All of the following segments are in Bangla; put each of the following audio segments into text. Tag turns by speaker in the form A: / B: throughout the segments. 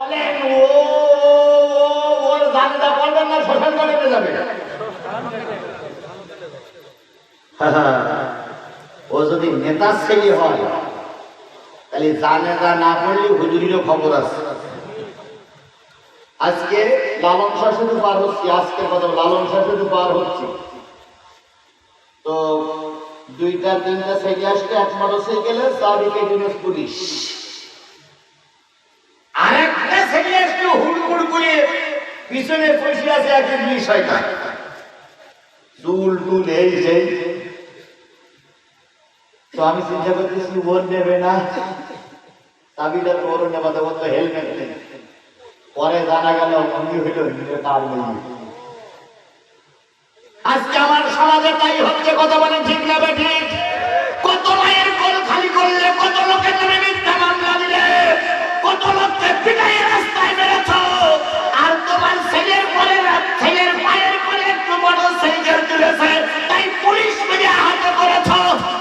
A: ও যদি নেতার ছেলে হয়, তাহলে জানাজা না পড়লে হুজুরিরও খবর আছে। আজকে লালন শাহ পার হচ্ছি আজকের কথা লালন শাহ পার হচ্ছি। তো দুইটা, তিনটা সাইডে আসলে এক মোটর সাইকেলে চার উইকেট পুলিশ। আরেকটা ছেলে একটু হুড়কুড় করে পিছনে বসে আছে এক পুলিশ শয়তান চুল টুল এই সেই তো আমি চিন্তা করতেছি, ওর নেবে না। চাবিটা তো ওর নেবা দেবো তো হেলমেট নেই। পরে জানা গেল অঙ্গি হইল কার নেই। আজকে আমার সমাজে তাই হচ্ছে, কথা বলেন ঠিক না ঠিক তুলেছে তাই পুলিশ মিডিয়া হাতে করেছ।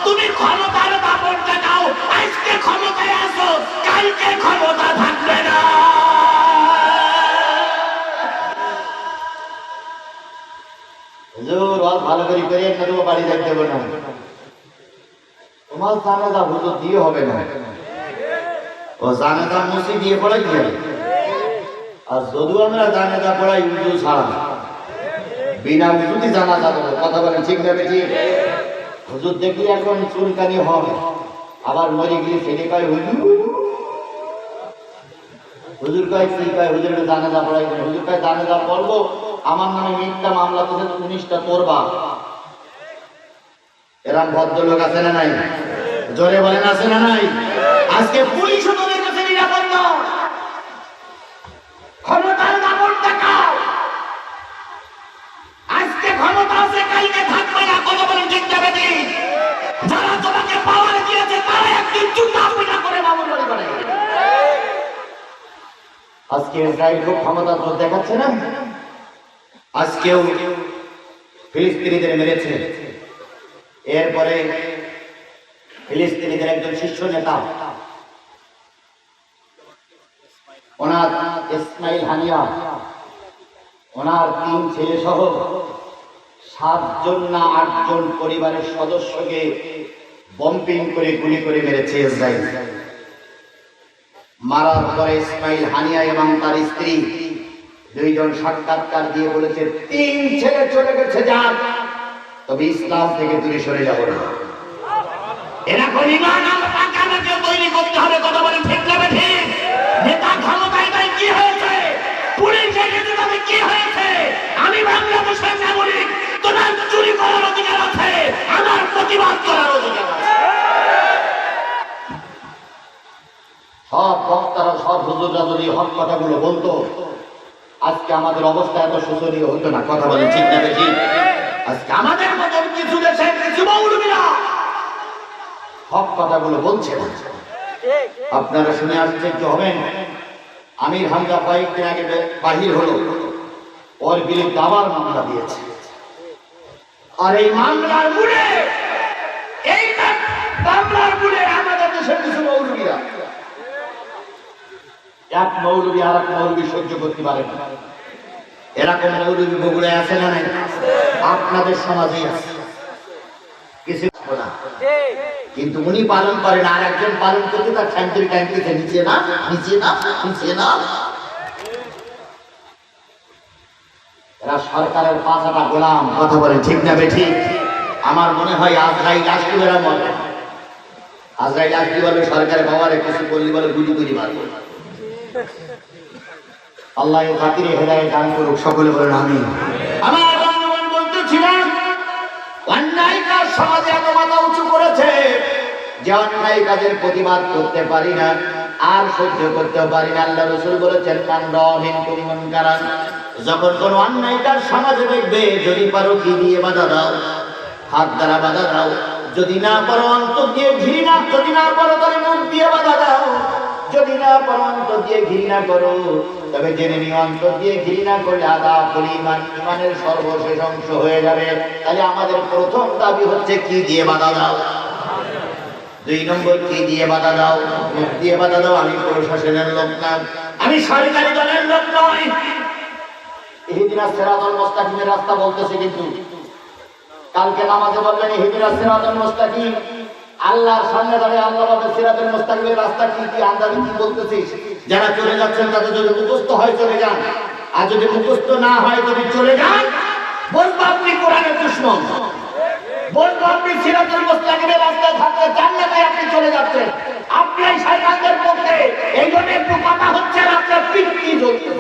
A: তুমি ক্ষমতার দাপট দেখাও আজকে ক্ষমতায় আসো। কালকে ক্ষমতা থাকবে না। হুজুর, ওয়াজ ভালো করে বাড়ি যাইতে দেবো না। তোমার জানাজা হুজুর দিয়ে হবে না। ও জানাজা মুসি দিয়ে পড়াই আর যদিও আমরা জানাজা পড়াই উজু ছাড়া, বিনা উজুতি জানাজা কথা বলেন, ঠিক না ঠিক হুজুর দেখি এখন চুলকানি হবে আবার মরে গিয়ে ছেলে কয়, হুজুর? হুজুর কয় কি কয় হুজুরের জানাজা পড়াই হুজুর কয়, জানাজা পড়ব? আমার নামে মিথ্যা মামলা তো উনিশটা তোরবা এরকম ভদ্রলোক আছে না নাই? জোরে বলেন, আছে না নাই? আজকে পুলিশও আজকে ইসরায়েল খুব ক্ষমতা তো দেখাচ্ছে না? আজকেও ফিলিস্তিনিদের মেরেছে। এরপরে ফিলিস্তিনিদের একজন শীর্ষ নেতা, ওনার ইসমাইল হানিয়া, ওনার তিন ছেলে সহ সাতজন না আটজন পরিবারের সদস্যকে বম্পিং করে গুলি করে মেরেছে ইসরায়েল। মারার পরে ইসমাইল হানিয়া এবং তার স্ত্রী দুইজন সাক্ষাৎকার দিয়ে বলেছে, তিন ছেলে চলে গেছে, যান। তবে ইসলাম থেকে দূরে সরে যাব না। আমার প্রতিবাদ করার অধিকার আছে। সব বক্তারা, সব হুজুররা যদি হক কথাগুলো বলতো। আজকে আমাদের অবস্থা এত শোচনীয় হতো না, কথা বলে ঠিক না বেশি আজকে আমাদের মতন কিছু দেশের কিছু মৌলবীরা হক কথাগুলো বলছে আপনারা শুনে আশ্চর্য হবেন। আমির হামজা কয়েকদিন আগে বাহির হলো। ওর বিরুদ্ধে আবার মামলা দিয়েছে। আর এই মামলার মূলে এই মামলার মূলে আমাদের দেশের কিছু মৌলবীরা এক মৌলবী আর এক মৌলবী সহ্য করতে পারে না। এরকম মৌলবী বগুড়ে আছে না নাই? আপনাদের সমাজেই আছে। কিন্তু উনি পালন করেন আর একজন পালন করতে তার ট্যাঙ্কির ট্যাঙ্কিতে নিচে না নিচে না নিচে না। এরা সরকারের পাঁচাটা গোলাম, কথা বলে ঠিক না বেঠি? আমার মনে হয় আজরাই এরা মরে আজরাই আসলে বলে সরকারের বাবারে কিছু করলি বলে গুলি গুলি মারবো। আল্লাহ খাতিরে হেদায়েত দান করুক, সকলে বলেন আমি আমার সমাজে এত মাথা উঁচু করেছে যে অন্যায় কাজের প্রতিবাদ করতে পারি না, আর সহ্য করতে পারি না। আল্লাহ রসুল বলেছেন পরিমন কারণ যখন কোন অন্যায় দেখবে, যদি পারো কি দিয়ে বাধা দাও, হাত দ্বারা বাধা দাও, যদি না পারো অন্তর দিয়ে ঘৃণা, যদি না পারো তাহলে মুখ দিয়ে বাধা দাও। যদি না পারো, অন্তর দিয়ে ঘৃণা করো। তবে জেনে নিও, অন্তর দিয়ে ঘৃণা করলে আদা পরিমাণ ইমানের সর্বশেষ অংশ হয়ে যাবে। তাহলে আমাদের প্রথম দাবি হচ্ছে, কি দিয়ে বাধা দাও? দুই নম্বর, কি দিয়ে বাধা দাও? মুখ দিয়ে বাধা দাও, আমি প্রশাসনের লোক না। আমি সরকারি দলের লোক নই। মুস্তাকিমের রাস্তা বলতেছে কিন্তু। কালকে নামাজে বললেন ইহিদিনা সিরাতুল মুস্তাকিম। আল্লাহর সামনে দাঁড়িয়ে আল্লাহ বলতে সিরাতুল মুস্তাকিমের রাস্তা কি কি, আন্দাজি কি বলতেছিস? যারা চলে যাচ্ছেন, তাদের যদি মুখস্থ হয়, চলে যান। আর যদি মুখস্থ না হয়, যদি চলে যান, বলব আপনি কোরআনের দুশ্মন। বলব আপনি সিরাতুল মুস্তাকিমের রাস্তায় থাকতে চান না তাই আপনি চলে যাচ্ছেন। আপনি এই শয়তানদের পক্ষে এই জন্য একটু কথা হচ্ছে আর আপনার জ্বলছে।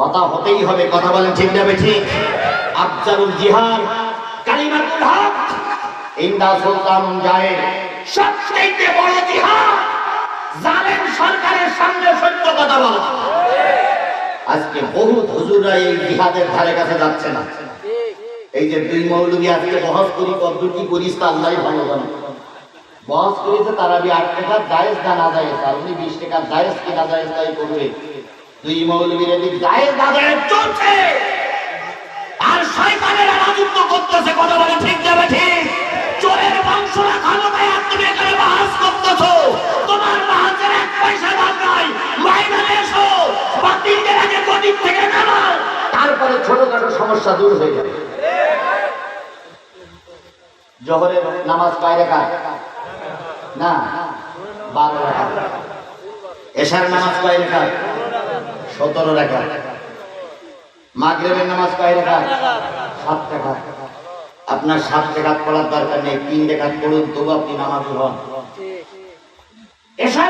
A: কথা হতেই হবে, কথা বলেন ঠিক যাবে ঠিক আফজালুল জিহাদ কালিমাতুল হক ইন্দা সুলতান জায়েদ সবচেয়ে বড় জিহাদ, জালেম সরকারের সামনে সত্য কথা বলা। আজকে বহু হুজুররা এই জিহাদের ধারে কাছে যাচ্ছে না। এই যে দুই মৌলবী আজকে বহস করি কদ্দুর করিস তা আল্লাহ ভালো জানে। বহস করেছে তারা বি আট টাকা জায়েজ না না জায়েজ? আর উনি বিশ টাকা জায়েজ কি না জায়েজ তাই করবে। দুই মৌলবীর এদিক জায়েজ না জায়েজ চলছে। আর শয়তানের রাজত্ব করতেছে, কথা বলে ঠিক যাবে ঠিক? চোরের বংশরা তাই আর তুমি এখানে বাহাস করতেছো। তোমার বাহাসের এক পয়সা দাম নাই। ময়দানে এসো। বা তিনটের আগে গদিক থেকে নামাও। তারপরে ছোটখাটো সমস্যা দূর হয়ে যাবে। জহরের নামাজ কয় রেখা না, বারো রেখা এশার নামাজ কয় রেখা সতেরো রেখা মাগরেবের নামাজ কয় সাত রেখা আপনার সাত রেখাত পড়ার দরকার নেই, তিন রেখাত পড়ুন, তবু আপনি নামাজ হন আপনি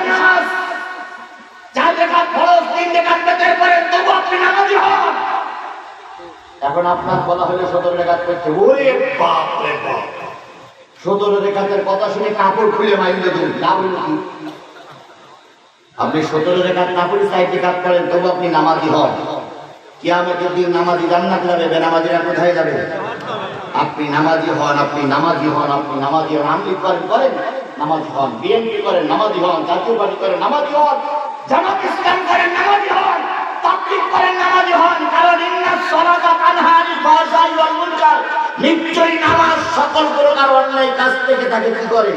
A: এখন আপনার হলো সতেরো রেখাত করছে সতেরো রেখাতের কথা শুনে কাপড় খুলে হলো আপনি সতেরো রেখাত না পড়ে চার করেন তবু আপনি নামাজি হন। কিয়ামতের দিন নামাজি জান্নাত যাবে, বেনামাজিরা কোথায় যাবে? আপনি নামাজি হন, আপনি নামাজি হন, আপনি নামাজি হন। আমলি করেন, নামাজি হন। বিএনপি করেন, নামাজি হন। জাতীয় পার্টি করেন, নামাজি হন। জামাত ইসলাম করেন, নামাজি হন। তাবলিগ করেন, নামাজি হন। কারণ ইন্নাস ওয়াল মুনকার। নিশ্চয়ই নামাজ সকল প্রকার অন্যায় কাজ থেকে তাকে কি করে?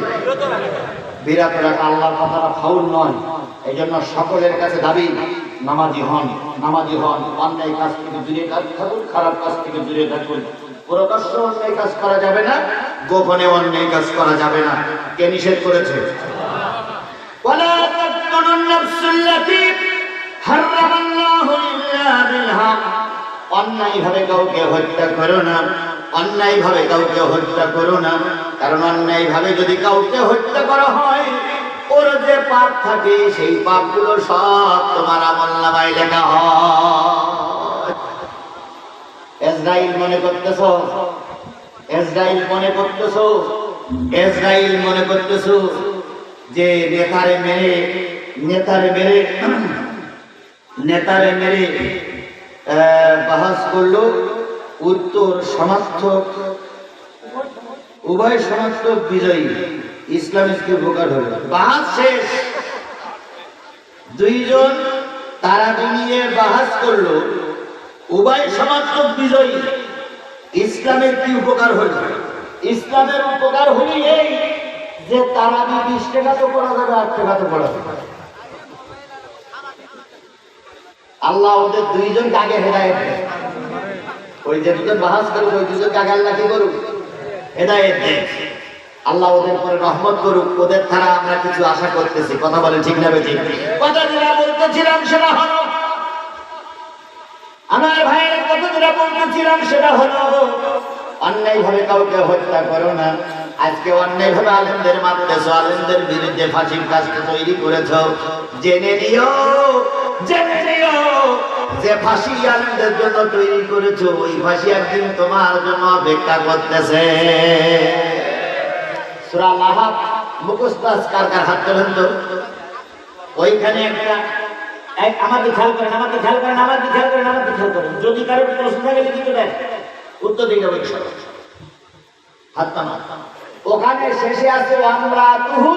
A: বিরাট রাখা আল্লাহর কথাটা ফাউল নয়। এই জন্য সকলের কাছে দাবি নামাজি হন নামাজি হন। অন্যায় কাজ থেকে দূরে থাকুন খারাপ কাজ থেকে দূরে থাকুন। প্রকাশ্য অন্যায় কাজ করা যাবে না গোপনে অন্যায় কাজ করা যাবে না। কে নিষেধ করেছে? অন্যায় ভাবে কাউকে হত্যা করো না। অন্যায় ভাবে কাউকে হত্যা করো না। কারণ অন্যায় ভাবে যদি কাউকে হত্যা করা হয়, ওর যে পাপ থাকে, সেই পাপগুলো সব তোমার আমল নামায় লেখা হয়। মনে করতেছ? এজরাইল মনে করতেছ? এসরাইল মনে করতেছ যে নেতারে মেরে নেতারে মেরে নেতারে মেরে বাহাস করল। উত্তর সমার্থক, উভয় সমার্থক বিজয়ী। ইসলামিককে ভোকার হল। বাহাস শেষ। দুইজন তারা নিয়ে বাহাস করল। উভয় সমার্থক বিজয়ী। ইসলামের কি উপকার হল? ইসলামের উপকার হলি এই যে তারা বিশ পড়া যাবে আট টাকা তো পড়া যাবে। আল্লাহ ওদের দুইজন আগে হেদায়ত দেয় ওই যে দুজন বাহাস করুক, ওই দুজনকে আগে আল্লাহ করুক হেদায়ত দেয় আল্লাহ ওদের পরে রহমত করুক, ওদের আমরা কিছু আশা করতেছি। কথা বলে ঠিক না ঠিক কথা বলতেছিলাম সেটা হলো, আমার ভাইয়ের কথা বলতেছিলাম সেটা হলো অন্যায় ভাবে কাউকে হত্যা করো না। আজকে অন্যায় ভাবে আলেমদের মারতেছো, আলেমদের বিরুদ্ধে ফাঁসির কাজকে তৈরি করেছ। জেনে নিও, জেনে যে ফাঁসি আলেমদের জন্য তৈরি করেছ, ওই ফাঁসি একদিন তোমার জন্য অপেক্ষা করতেছে। ওইখানে একটা উত্তর ওখানে শেষে আছে আমরা তুহু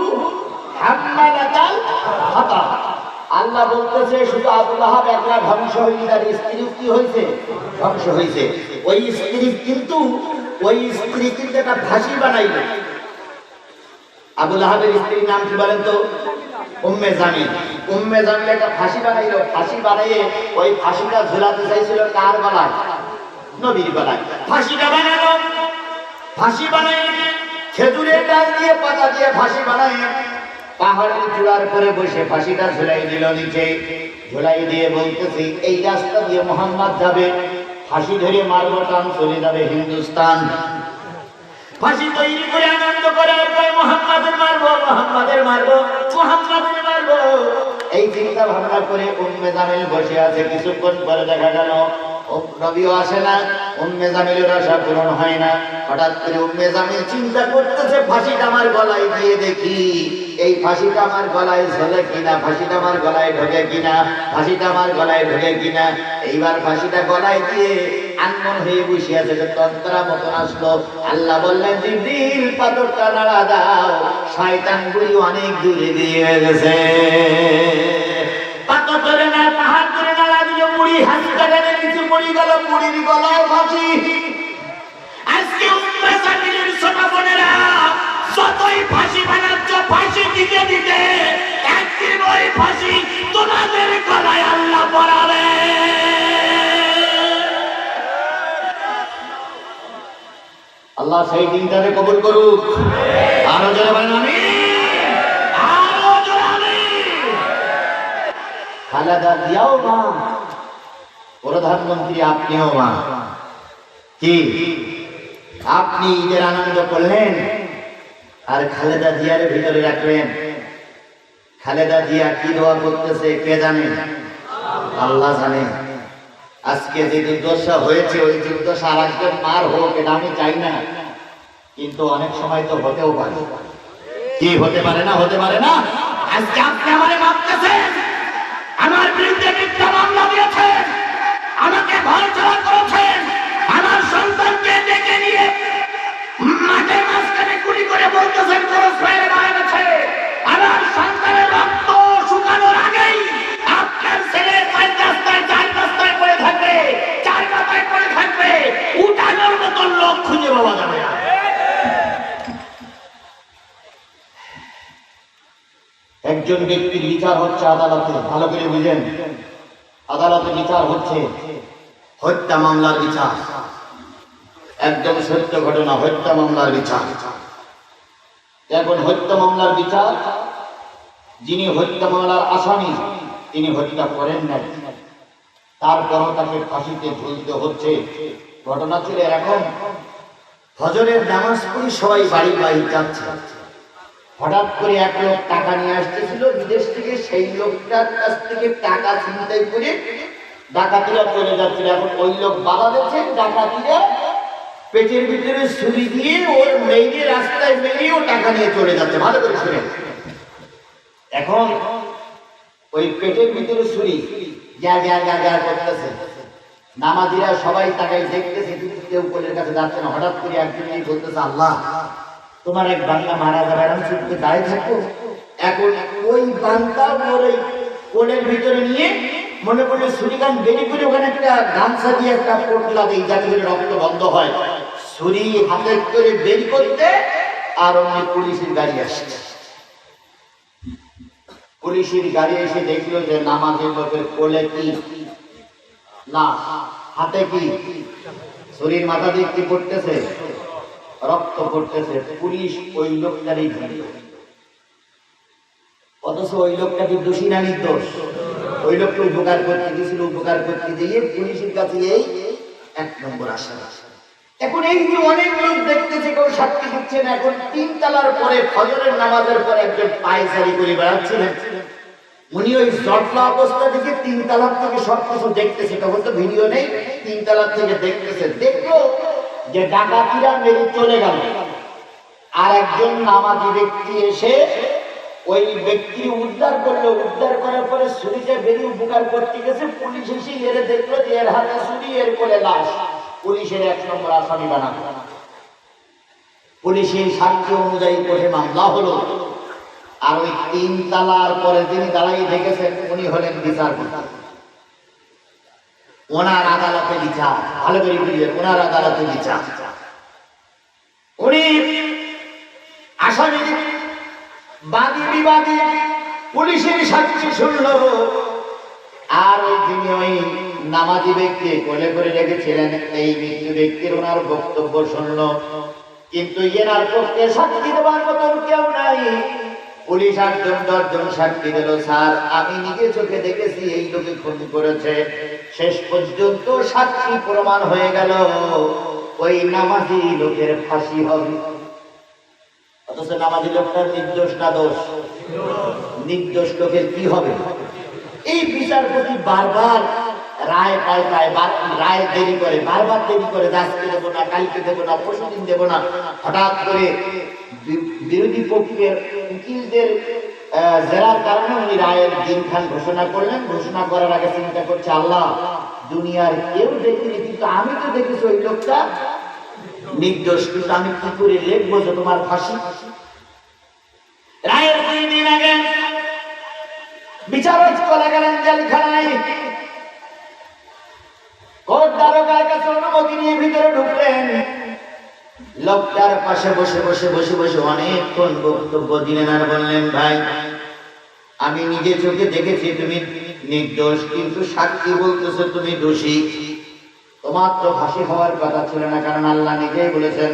A: আল্লাহ বলতেছে, শুধু আবুল আহাব একলা ধ্বংস হয়নি তার স্ত্রী কি হয়েছে ধ্বংস হয়েছে ওই স্ত্রী কিন্তু, ওই স্ত্রী কিন্তু একটা ফাঁসি বানাইল আবুল আহাবের স্ত্রীর নাম কি বলেন তো? উম্মে উম্মে জামিল একটা ফাঁসি বানাইলো। ফাঁসি বানাইয়ে ওই ফাঁসিটা ঝুলাতে চাইছিল কার গলায়? নবীর গলায়। ফাঁসিটা বানালো। ফাঁসি বানাই খেজুরের ডাল দিয়ে পাতা দিয়ে ফাঁসি বানাই পাহাড়ের চূড়ার করে বসে ফাঁসিটা ঝুলাই দিল নিচে। ঝুলাই দিয়ে বলতেছি, এই রাস্তা দিয়ে মোহাম্মদ যাবে, ফাঁসি ধরে মারবো টান চলে যাবে হিন্দুস্তান। ফাঁসি তৈরি করে আনন্দ করে মোহাম্মদের মারবো মোহাম্মদের মারবো মোহাম্মদের মারবো। এই চিন্তা ভাবনা করে উম্মে জামিল বসে আছে। কিছুক্ষণ পরে দেখা গেল নবীও আসে না, উম্মে জামিলের আশা পূরণ হয় না। হঠাৎ করে উম্মে জামিল চিন্তা করতেছে, ফাঁসিটা আমার গলায় দিয়ে দেখি। এই ফাঁসিটা আমার গলায় ঝোলে কিনা, ফাঁসিটা আমার গলায় ঢোকে কিনা, ফাঁসিটা আমার গলায় ঢোকে কিনা। এইবার ফাঁসিটা গলায় দিয়ে আনমন হয়ে বসে আছে যে তন্তরা মতন আসলো। আল্লাহ বললেন, জিব্রিল, পাথরটা নাড়া দাও। শয়তান গুলি অনেক দূরে দিয়ে গেছে। পাথর ধরে না, পাহাড় গেলে গলায় আজকে তোমাদের গলায় আল্লাহ পড়াবে আল্লাহ সেই দিনটাকে কবুল করুক। আরও জোরে বলেন আমি। খালেদা জিয়াও মা। প্রধানমন্ত্রী আপনিও মা। কি? আপনি ঈদের আনন্দ করলেন? আর খালেদা জিয়ার ভিতরে রাখলেন? খালেদা জিয়া কি দোয়া করতেছে, কে জানে? আল্লাহ জানে। আজকে যে দুর্দশা হয়েছে, ওই দুর্দশা আর একজন মার হোক, এটা আমি চাই না। কিন্তু অনেক সময় তো হতেও পারে। কি, হতে পারে না, হতে পারে না? আজকে আপনি আমারে মাপতেছেন আমার বিরুদ্ধে মিথ্যা মামলা দিয়েছেন আমাকে ঘর ছাড়া করেছেন আমার সন্তানকে ডেকে নিয়ে মাঠের মাঝখানে গুলি করে বলতেছেন খরচ বাইরে মারা গেছে একজন ব্যক্তির বিচার হচ্ছে আদালতে, ভালো করে বুঝেন। আদালতে বিচার হচ্ছে হত্যা মামলার বিচার। একদম সত্য ঘটনা, হত্যা মামলার বিচার। এখন হত্যা মামলার বিচার, যিনি হত্যা মামলার আসামি, তিনি হত্যা করেন নাই। তারপরও তাকে ফাঁসিতে ঝুলতে হচ্ছে। ঘটনা ছিল এরকম। ফজরের নামাজ পড়ি সবাই বাড়ি বাড়ি যাচ্ছে। হঠাৎ করে এক লোক টাকা নিয়ে আসতেছিল, বিদেশ থেকে সেই লোকটার কাছ থেকে টাকা ছিনতাই করে ডাকাতিরা চলে যাচ্ছিল। এখন ওই লোক বাধা দিচ্ছে ডাকাতিরা পেটের ভিতরে ছুরি দিয়ে ওর মেয়েকে রাস্তায় মেরিয়ে ও টাকা নিয়ে চলে যাচ্ছে। ভালো করে শুনে এখন ওই পেটের ভিতরে ছুরি, যা যা যা যা করতেছে। নামাজিরা সবাই তাকাই দেখতেছে, কিন্তু কেউ কোলের কাছে যাচ্ছে না। হঠাৎ করে একজন বলতেছে, আল্লাহ তোমার এক বান্দা মারা যাবে আমি চুপকে দাঁড়িয়ে থাকব? এখন ওই বান্দা ওই কোলের ভিতরে নিয়ে মনে করলে ছুরিকান বেরি করে ওখানে একটা গামছা দিয়ে একটা পোটলা দেই যাতে করে রক্ত বন্ধ হয়। ছুরি হাতে করে বের করতে আর অমনি পুলিশের গাড়ি আসছে। পুলিশের গাড়ি এসে দেখল যে নামাজের লোকের কোলে কি? না, হাতে কি? শরীর মাথা দিয়ে কি পড়তেছে? রক্ত পড়তেছে, পুলিশ ওই লোকটারই ধরে অথচ ওই লোকটা কি দোষী না নির্দোষ? ওই লোককে উপকার করতে গেছিল উপকার করতে গিয়ে পুলিশের কাছে এই এক নম্বর আসা। এখন এই যে অনেক লোক দেখতেছে, কেউ সাক্ষী দিচ্ছে না, এখন তিন তালার পরে ফজরের নামাজের পরে একজন পায়চারি করে বেড়াচ্ছিলেন। উনি ওই জটলা অবস্থা থেকে তিন তালার থেকে সব কিছু দেখতেছে, তখন তো ভিডিও নেই, তিন তালার থেকে দেখতেছে। দেখল যে ডাকাতিরা মেরে চলে গেল। আর একজন নামাজি ব্যক্তি এসে ওই ব্যক্তি উদ্ধার করল। উদ্ধার করার পরে ছুরিতে বেরিয়ে উপকার করতে গেছে। পুলিশ এসে এর দেখল যে এর হাতে ছুরি, এর কোলে লাশ। পুলিশের এক নম্বর আসামি বানানো পুলিশের সাক্ষ্য অনুযায়ী কোর্টে মামলা হলো। আর ওই তিন তালার পরে তিনি দাঁড়াই দেখেছেন উনি হলেন বিচারপতি। ওনার আদালতে বিচার ভালো করে বুঝবে ওনার আদালতে বিচার উনি আসামি বাদী বিবাদী পুলিশের সাক্ষী শুনল। আর ওই যিনি ওই নামাজি ব্যক্তি কোলে করে রেখেছিলেন, এই মৃত্যু ব্যক্তির ওনার বক্তব্য শুনলো। কিন্তু এনার পক্ষে সাক্ষী দেওয়ার মতন কেউ নাই। পুলিশ আটজন দশজন সাক্ষী দিল, স্যার। আমি নিজে চোখে দেখেছি, এই লোকে খুন করেছে। শেষ পর্যন্ত সাক্ষী প্রমাণ হয়ে গেল, ওই নামাজি লোকের ফাঁসি হবে। অথচ নামাজি লোকটার নির্দোষ না দোষ? নির্দোষ লোকের কি হবে? এই বিচারপতি বারবার রায় পাল্টায় রায় দেরি করে, বারবার দেরি করে আজকে দেবো না, কালকে দেবো না পরশু দিন দেবো না। হঠাৎ করে বিরোধী পক্ষের উকিলদের জেরার কারণে উনি রায়ের দিন দিনখান ঘোষণা করলেন। ঘোষণা করার আগে চিন্তা করছে, আল্লাহ, দুনিয়ার কেউ দেখিনি কিন্তু আমি তো দেখেছি ওই লোকটা। নির্দোষ, কিন্তু আমি কি করে লিখব যে তোমার ফাঁসি? রায়ের দুই দিন আগে বিচারক চলে গেলেন জেলখানায়। কোর্ট দ্বারকার কাছে অনুমতি নিয়ে ভিতরে ঢুকলেন। লোকটার পাশে বসে বসে বসে বসে অনেকক্ষণ বক্তব্য দিলেন আর বললেন, ভাই, আমি নিজে চোখে দেখেছি তুমি নির্দোষ, কিন্তু সাক্ষী বলতেছো তুমি দোষী। তোমার তো ফাঁসি হওয়ার কথা ছিল না, কারণ আল্লাহ নিজেই বলেছেন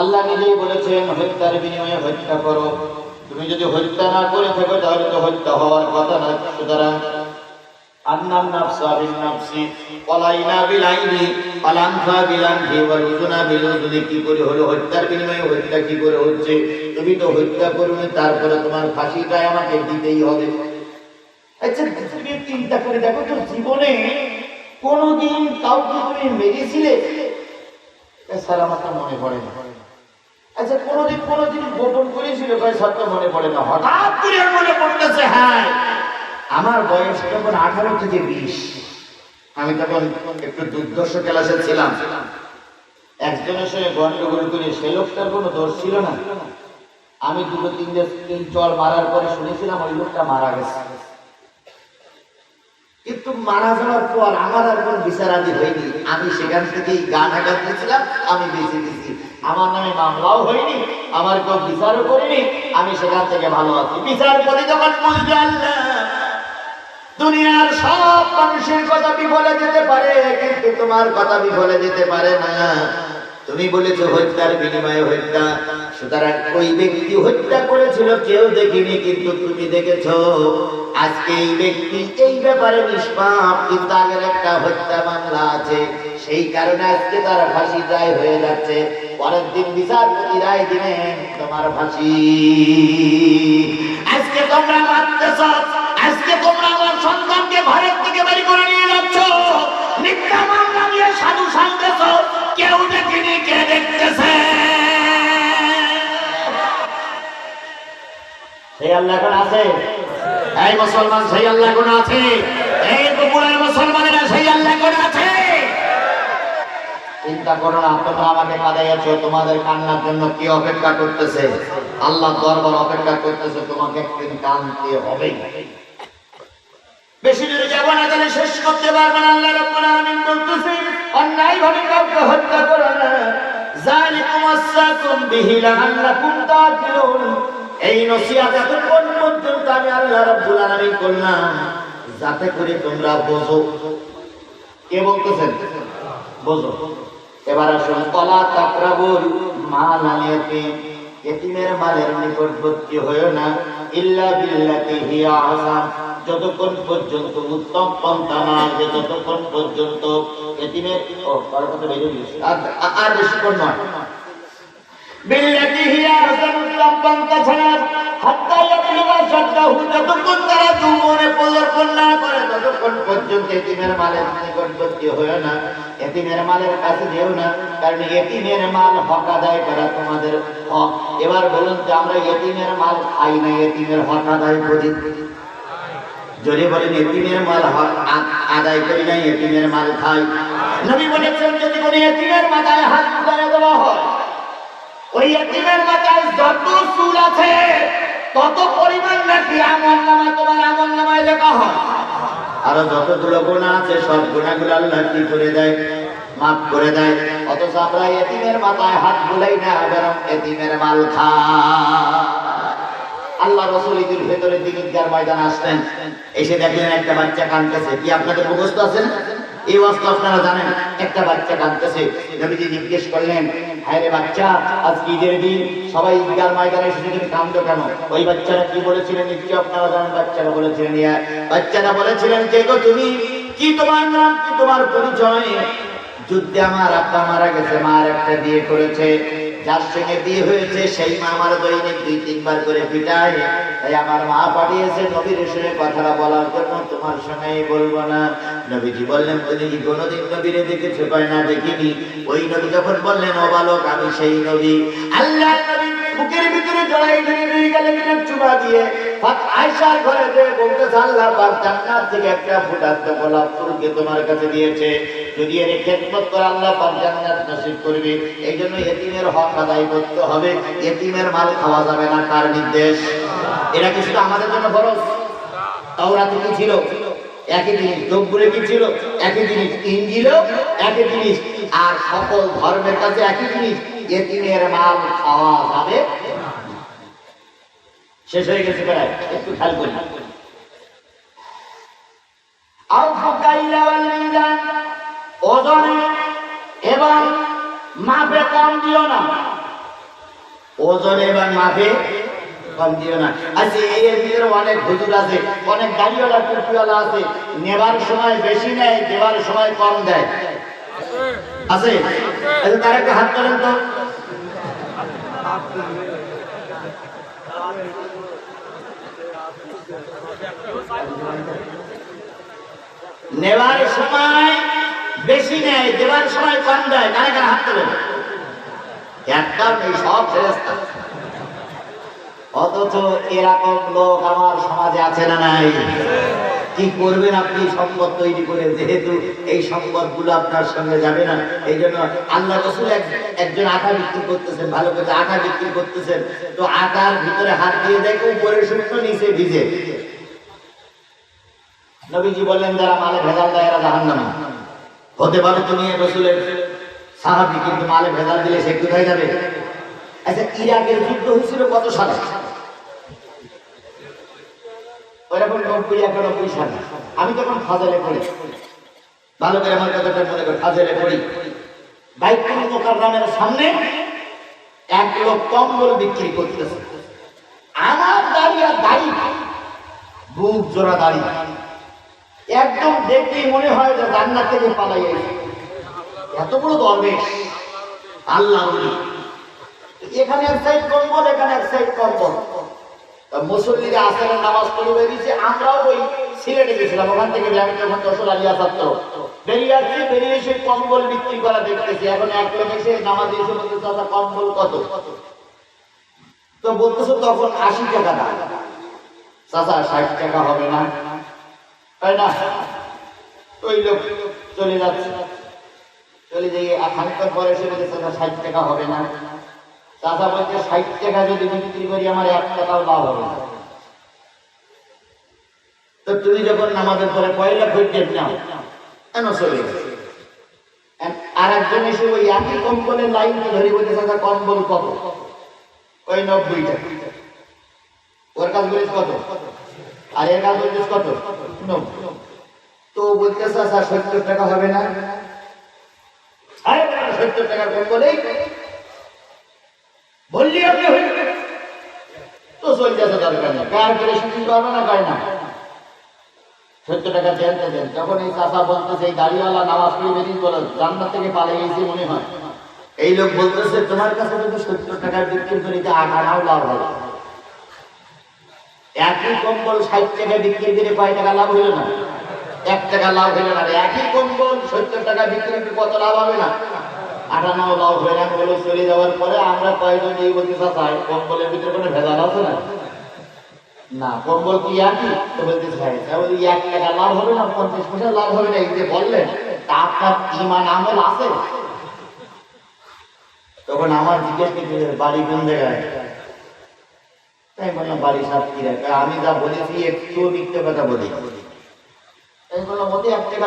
A: আল্লাহ নিজেই বলেছেন, হত্যার বিনিময়ে হত্যা করো। তুমি যদি হত্যা না করে থাকো, তাহলে তো হত্যা হওয়ার কথা না সুতরাং আন্নাম কি করে হলো হত্যার হত্যা কি করে হচ্ছে? তুমি তো হত্যা তারপরে তোমার ফাঁসিটাই আমাকে দিতেই হবে। আচ্ছা চিন্তা করে দেখো তো, জীবনে কোনোদিন কাউকে তুমি মেরেছিলে? স্যার আমার মনে পড়ে না। আচ্ছা কোনোদিন কোনোদিন গোপন করেছিল? সত্য মনে পড়ে না, হঠাৎ করে মনে পড়তেছে হ্যাঁ! আমার বয়স তখন আঠারো থেকে বিশ। আমি তখন একটু দুর্দর্শ ক্লাসে ছিলাম। একজনের সঙ্গে গন্ডগোল করে সে লোকটার কোনো দোষ ছিল না। আমি দুটো তিনটে তিন চল মারার পরে শুনেছিলাম ওই লোকটা মারা গেছে। কিন্তু মারা যাওয়ার পর আমার আর কোনো বিচারাদি হয়নি। আমি সেখান থেকেই গান আঘাত দিয়েছিলাম, আমি বেঁচে গেছি। আমার নামে মামলাও হয়নি, আমার কেউ বিচারও করিনি। আমি সেখান থেকে ভালো আছি। বিচার করি যখন বুঝবে আল্লাহ দুনিয়ার সব মানুষের কথা বিফলে যেতে পারে, কিন্তু তোমার কথা বিফলে যেতে পারে না। তুমি বলেছ হত্যার বিনিময়ে হত্যা। সুতরাং ওই ব্যক্তি হত্যা করেছিল, কেউ দেখিনি, কিন্তু তুমি দেখেছ, আজকে এই ব্যক্তি এই ব্যাপারে নিষ্পাপ, কিন্তু আগের একটা হত্যা মামলা আছে। সেই কারণে আজকে তার ফাঁসি রায় হয়ে যাচ্ছে। পরের দিন বিচারপতি রায় দিলেন, তোমার ফাঁসি। আজকে তোমরা আজকে সন্তানকে ঘরের থেকে বের করে নিয়ে যাচ্ছ। মিথ্যা মামলা নিয়ে সাধু সাজতেছ কেউ দেখিনি, কে দেখতেছে? তোমাদের কান্নার জন্য কি অপেক্ষা করতেছে? আল্লাহ দরবার অপেক্ষা করতেছে, তোমাকে একদিন কানতে হবে বেশি দূরে যাব না, তাহলে শেষ করতে পারবে না আল্লাহ রাব্বুল আলামিন বলতেছে, অন্যায় ভাবে কাউকে হত্যা করো না। যালিকুম আসসাকুম বিহি লাআল্লাকুম তাকিলুন এই নসিহত পর্যন্ত আমি আল্লাহ রাব্বুল করলাম, যাতে করে তোমরা বোঝো। কে বলতেছেন? বোঝো। এবার আসুন কলা তাকরাবুল মাল এতিমের মালের নিকটবর্তী হয়েও না, ইল্লা বিল্লাতি হিয়া আহসান যতক্ষণ পর্যন্ত উত্তম পন্থা না আসবে ততক্ষণ পর্যন্ত এতিমের আর বেশিক্ষণ নয়। হাত্তা ইয়াবলুগা যতক্ষণ তারা না করে, ততক্ষণ পর্যন্ত এতিমের নিকটবর্তী না, এতিমের মালের কাছে যেও না, কারণ এতিমের মাল হক আদায় করা তোমাদের হক। এবার বলুন যে আমরা এতিমের মাল খাই না, এতিমের হক আদায় করি? যদি বলেন এতিমের মাল আদায় করি না, এতিমের মাল খাই। নবী বলেছেন, যদি কোনো এতিমের মাথায় হাত তুলে দেওয়া হয় ওই এতিমের মাথায় যত চুল আছে, তত পরিমাণ নাকি আমল তোমার আমল নামায় লেখা হয়। আরও যতগুলো গুণা আছে, সব গুণাগুলো আল্লাহ কি করে দেয়? মাফ করে দেয়। অথচ আমরা এতিমের মাথায় হাত বুলাই না, বরং এতিমের মাল খা। আল্লাহ রসুল ঈদুল ভেতরের দিন ঈদগার ময়দানে আসলেন। এসে দেখলেন একটা বাচ্চা কাঁদতেছে। কি আপনাদের মুখস্থ আছে এই অবস্থা আপনারা জানেন। একটা বাচ্চা কাঁদতেছে। নবীজি জিজ্ঞেস করলেন হায় বাচ্চা আজকে ঈদের দিন, সবাই ঈদগার ময়দানে এসে তুমি কান্দ কেন? ওই বাচ্চারা কি বলেছিলেন নিশ্চয় আপনারা জানেন, বাচ্চারা বলেছিলেন বাচ্চারা বলেছিলেন, কে গো তুমি? কি তোমার নাম? কি তোমার পরিচয়? যুদ্ধে আমার আব্বা মারা গেছে, মার একটা বিয়ে করেছে। যার সঙ্গে বিয়ে হয়েছে, সেই মা আমার দৈনিক দুই, তিনবার করে পিটায়। তাই আমার মা পাঠিয়েছে নবীর সঙ্গে কথাটা বলার জন্য, তোমার সঙ্গে বলব না। নবীজি বললেন তুমি কি কোনোদিন নবীরে দেখেছ কয় না দেখিনি। ওই নবী যখন বললেন, অবালক বালক আমি সেই নবী। আল্লাহ নবী বুকের ভিতরে জড়াই ধরে নিয়ে গেলেন একটা চুমা দিয়ে। পাক আয়েশার ঘরে যে বলতেছে, আল্লাহ পাক জান্নাত থেকে একটা ফুটান্ত গোলাপ ফুলকে তোমার কাছে দিয়েছে। যদি এর খেদমত করে আল্লাহ পাক জান্নাত নসিব করবে, এই জন্য এতিমের হক আদায় করতে হবে। এতিমের মাল খাওয়া যাবে না, কার নির্দেশ? এটা কি শুধু আমাদের জন্য খরচ তাওরাতে কি ছিল? একই জিনিস জব্বুরে কি ছিল? একই জিনিস, ইঞ্জিলেও একই জিনিস। আর সকল ধর্মের কাছে একই জিনিস। এতিমের মাল খাওয়া যাবে। শেষ হয়ে গেছে একটু খেয়াল করি। মাপে কম না। আচ্ছা অনেক আছে অনেক আছে। নেবার সময় বেশি নেয়, দেবার সময় কম দেয়। আছে? তার একটা হাত করেন তো। নেবার সময় বেশি নেয়, দেবার সময় কম দেয়। কানে কানে হাত তোলেন। একটা নেই সব ফেরেস্তা অথচ এরকম লোক আমার সমাজে আছে না নাই? কি করবেন আপনি? সম্পদ তৈরি করে যেহেতু এই সম্পদগুলো আপনার সঙ্গে যাবে না, এই জন্য আল্লাহ রসুল একজন আটা বিক্রি করতেছেন, ভালো করে আটা বিক্রি করতেছেন। তো আটার ভিতরে হাত দিয়ে দেখো উপরে শুকনো, নিচে ভিজে। নবীজি বললেন, যারা মালে ভেজাল দেয় এরা জাহান্নামী। হতে পারে তুমি রসুলের সাহাবি, কিন্তু মালে ভেজাল দিলে সে কোথায় যাবে? আচ্ছা ইরাকের যুদ্ধ হয়েছিল কত সালে? আমি তখন ফাজালে পড়ি। ভালো করে আমার কথাটা মনে করি, ফাজালে পড়ি। বাইকুল মোকাররামের সামনে এক লোক কম্বল বিক্রি করতেছে। আমার দাঁড়িয়ে দাড়ি বুক জোড়া দাঁড়িয়ে একদম দেখলেই মনে হয় যে জান্নাত থেকে পালাই এত বড় দরবেশ। আল্লাহ। এখানে এক সাইড কম্বল, এখানে এক সাইড কম্বল। মুসল্লিরা আসরের নামাজ পড়ে আমরাও ওই সিলেটে গেছিলাম, ওখান থেকে যশোর আলিয়া ছাত্র বেরিয়ে আসছি, বেরিয়ে এসে কম্বল বিক্রি করা দেখতেছি, এখন এক লোক এসে নামাজ এসে বলতে দাদা কম্বল কত? তো বলতেছো, তখন আশি টাকা দাম। চাচা, ষাট টাকা হবে না। তাই না? ওই লোক চলে যাচ্ছে। চলে যাই খানিকক্ষণ পরে এসে চাচা, ষাট টাকা হবে না। চাচা বলছে, ষাট টাকা যদি বিক্রি করি, আমার এক টাকাও লাভ হবে না। তো তুমি যখন নামাজের পরে পয়লা খরিদ্দের নাও কেন চলে আর একজন এসে ওই একই কম্বলের লাইন ধরে। বলতে চাচা, কম্বল কত? ওই নব্বই টাকা। ওর কাজ বলেছে কত? আর এর কাজ বলেছে কত? তো বলতে চাচা, সত্তর টাকা হবে না। সত্তর টাকার কম্বলেই বললি আপনি তো চলতেছে দরকার নেই। কার করে শুটিং করবে না করে না। সত্তর টাকা দেন দেন যখন এই চাষা বলতেছে, এই দাড়িওয়ালা নামাজ পড়ে বেরিয়ে বলে জান্নাত থেকে পালিয়ে গেছি মনে হয়। এই লোক বলতেছে, তোমার কাছে কিন্তু সত্তর টাকা বিক্রি করে যে আট আনাও লাভ হবে। একই কম্বল ষাট টাকা বিক্রি করে কয় টাকা লাভ হইল না? এক টাকা লাভ হইল না। একই কম্বল সত্তর টাকা বিক্রি করে কত লাভ হবে না? কয়েকজন কম্বলের কি এক লাভ হবে না, পঞ্চাশ পয়সা লাভ হবে না আছে? তখন আমার জিজ্ঞেস বাড়ি কোন জায়গায়? তাই বললাম, বাড়ি সাতক্ষীরা আমি যা বলেছি একটু মিথ্যে কথা বলি টাকা টাকা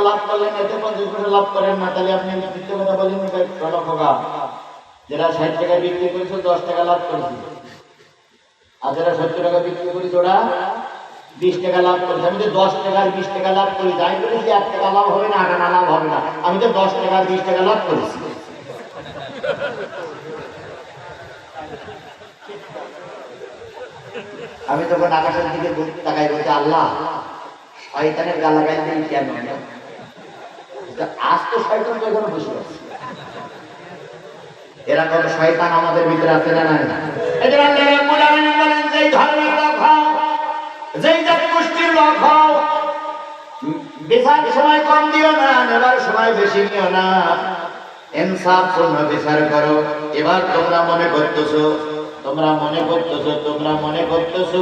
A: করেছে টাকা করেছে। টাকা টাকা আমি তো দশ টাকার বিশ টাকা লাভ করি, যাই করেছি এক টাকা লাভ হবে না লাভ হবে না। আমি তো দশ টাকার বিশ টাকা লাভ করেছি। আমি তখন আকাশের দিকে তাকাই বলতে আল্লাহ শয়তানের গালা গাইতেই কেন? আজ তো শয়তান তো এখনও বসে আছে। এরকম শয়তান আমাদের ভিতরে আছে না নাই? বলেন, যেই সময় কম দিও না সময় বেশি না। ইনসাফ বিচার করো। এবার তোমরা মনে করতেছো, তোমরা মনে করতেছো, তোমরা মনে করতেছো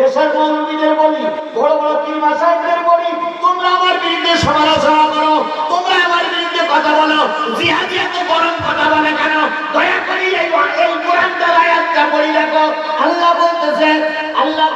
A: দেশের মৌলবীদের বলি, বড় বড় কিলমা সাহেবদের বলি, তোমরা আমার বিরুদ্ধে সমালোচনা করো, তোমরা আমার বিরুদ্ধে কথা বলো, জিহাদি এত গরম কথা বলে কেন? দয়া করে এই কোরআন দ্বারা আয়াতটা বলি দেখো। আল্লাহ বলতেছে, আল্লাহ